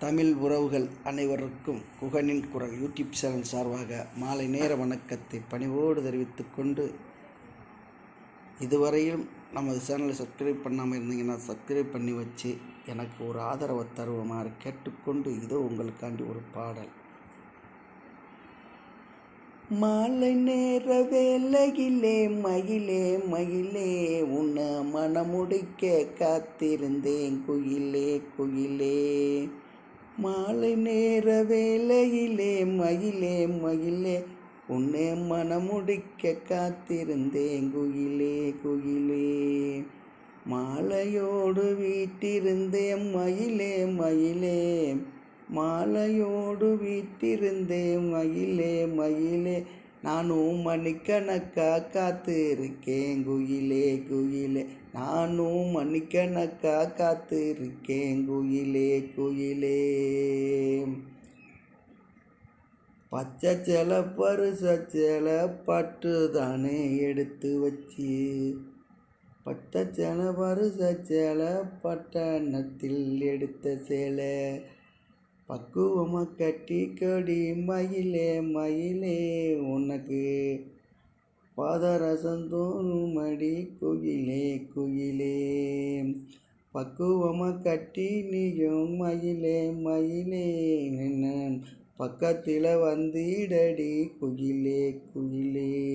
தமிழ் உறவுகள் அனைவருக்கும் குகனின் குரல் யூடியூப் சேனல் சார்பாக மாலை நேர வணக்கத்தை பணிவோடு தெரிவித்துக் கொண்டு இதுவரையும் நமது சேனலை சப்ஸ்கிரைப் பண்ணாமல் இருந்தீங்கன்னா சப்ஸ்கிரைப் பண்ணி வச்சு எனக்கு ஒரு ஆதரவை தருவமாறு கேட்டுக்கொண்டு இதோ உங்களுக்காண்டி ஒரு பாடல். மாலை நேர வேலையிலே மயிலே மயிலே உன்னை மனமுடிக்க காத்திருந்தேன் குயிலே குயிலே. மாலை நேர வேலையிலே மயிலே மயிலே உன்னே மனமுடிக்க காத்திருந்தேன் குயிலே குயிலே. மாலையோடு வீட்டிருந்தேன் மயிலே மயிலே. மாலையோடு வீட்டிருந்தேன் மயிலே மயிலே. நானும் மணிக்கணக்கா காத்திருக்கேன் குயிலே குயிலே. நானும் மணிக்கணக்கா காத்திருக்கேன் குயிலே குயிலே. பச்சை சேலை பருச சேலை பட்டு தானே எடுத்து வச்சு. பட்ட சேலை பருச சேலை பட்டணத்தில் எடுத்த சேலை. பக்குவமாக கட்டி கொடி மயிலே மயிலே. உனக்கு பாதரசம் தோணும் அடி குயிலே குயிலே. பக்குவமாக கட்டி நீயும் மயிலே மயிலே. என்ன பக்கத்தில் வந்திடடி குயிலே குயிலே.